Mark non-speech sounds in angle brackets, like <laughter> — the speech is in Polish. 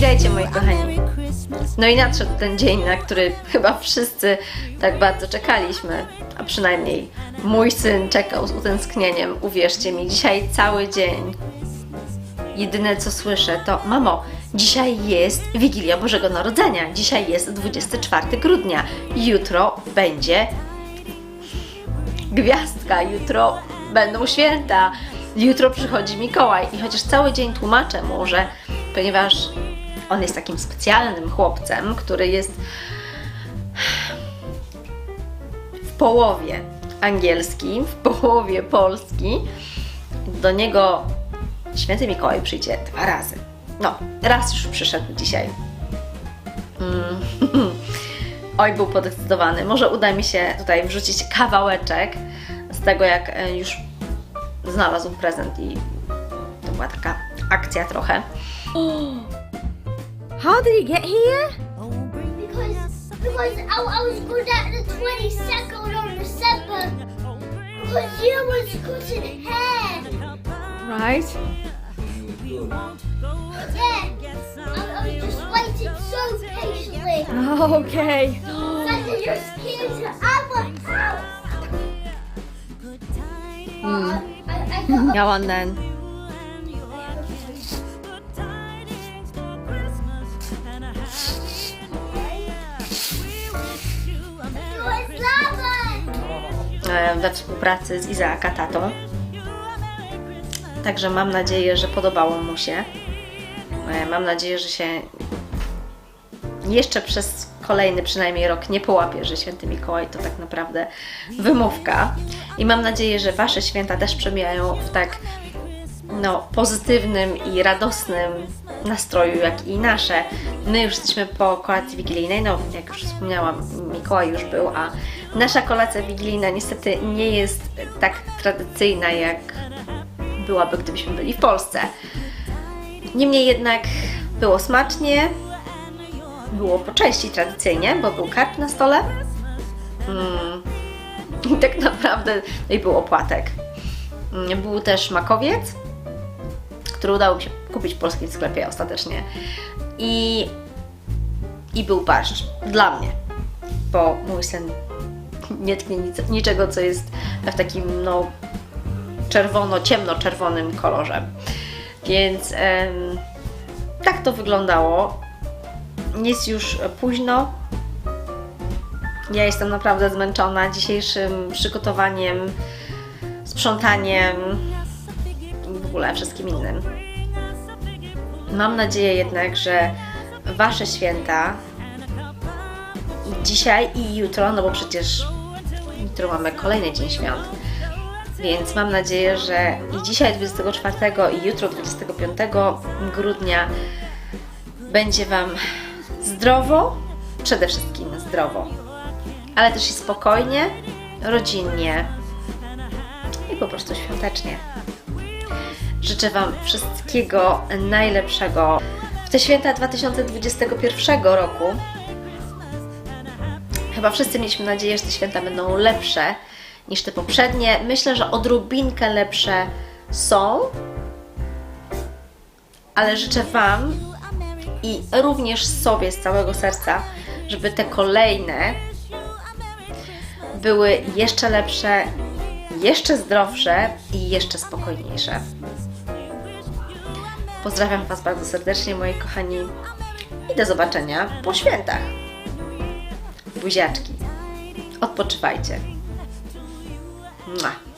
Witajcie moi kochani. No i nadszedł ten dzień, na który chyba wszyscy tak bardzo czekaliśmy, a przynajmniej mój syn czekał z utęsknieniem. Uwierzcie mi, dzisiaj cały dzień. Jedyne co słyszę to mamo, dzisiaj jest Wigilia Bożego Narodzenia. Dzisiaj jest 24 grudnia. Jutro będzie gwiazdka, jutro będą święta, jutro przychodzi Mikołaj. I chociaż cały dzień tłumaczę mu, że ponieważ on jest takim specjalnym chłopcem, który jest w połowie angielski, w połowie polski, do niego święty Mikołaj przyjdzie dwa razy. No, raz już przyszedł dzisiaj. Mm. <laughs> Oj, był podekscytowany. Może uda mi się tutaj wrzucić kawałeczek z tego, jak e, już znalazł prezent i to była taka akcja trochę. How did he get here? Because because I, I was good at the twenty second of December. Because you was cutting hair. Right. Yeah. I, I was just waiting so patiently. Okay. Santa, you're scared to have a house. Uh, I, I got Go on then. We współpracy z Izaaka tatą. Także mam nadzieję, że podobało mu się. E, Mam nadzieję, że się jeszcze przez kolejny przynajmniej rok nie połapie, że święty Mikołaj to tak naprawdę wymówka. I mam nadzieję, że Wasze święta też przemijają w tak no, pozytywnym i radosnym nastroju, jak i nasze. My już jesteśmy po kolacji wigilijnej, no jak już wspomniałam, Mikołaj już był, a nasza kolacja wigilijna niestety nie jest tak tradycyjna, jak byłaby, gdybyśmy byli w Polsce. Niemniej jednak było smacznie, było po części tradycyjnie, bo był karp na stole. Mm. I tak naprawdę no i był opłatek. Mm, Był też makowiec, który udało mi się kupić w polskim sklepie ostatecznie. I, i był barszcz dla mnie, bo mój syn nie tknie nic, niczego, co jest w takim no, czerwono-ciemno-czerwonym kolorze. Więc em, tak to wyglądało. Jest już późno. Ja jestem naprawdę zmęczona dzisiejszym przygotowaniem, sprzątaniem ogóle wszystkim innym. Mam nadzieję jednak, że Wasze święta dzisiaj i jutro, no bo przecież jutro mamy kolejny dzień świąt, więc mam nadzieję, że i dzisiaj 24 i jutro 25 grudnia będzie Wam zdrowo, przede wszystkim zdrowo, ale też i spokojnie, rodzinnie i po prostu świątecznie. Życzę Wam wszystkiego najlepszego w te święta 2021 roku. Chyba wszyscy mieliśmy nadzieję, że te święta będą lepsze niż te poprzednie. Myślę, że odrobinkę lepsze są, ale życzę Wam i również sobie z całego serca, żeby te kolejne były jeszcze lepsze, jeszcze zdrowsze i jeszcze spokojniejsze. Pozdrawiam Was bardzo serdecznie, moi kochani, i do zobaczenia po świętach. Buziaczki. Odpoczywajcie. Mua.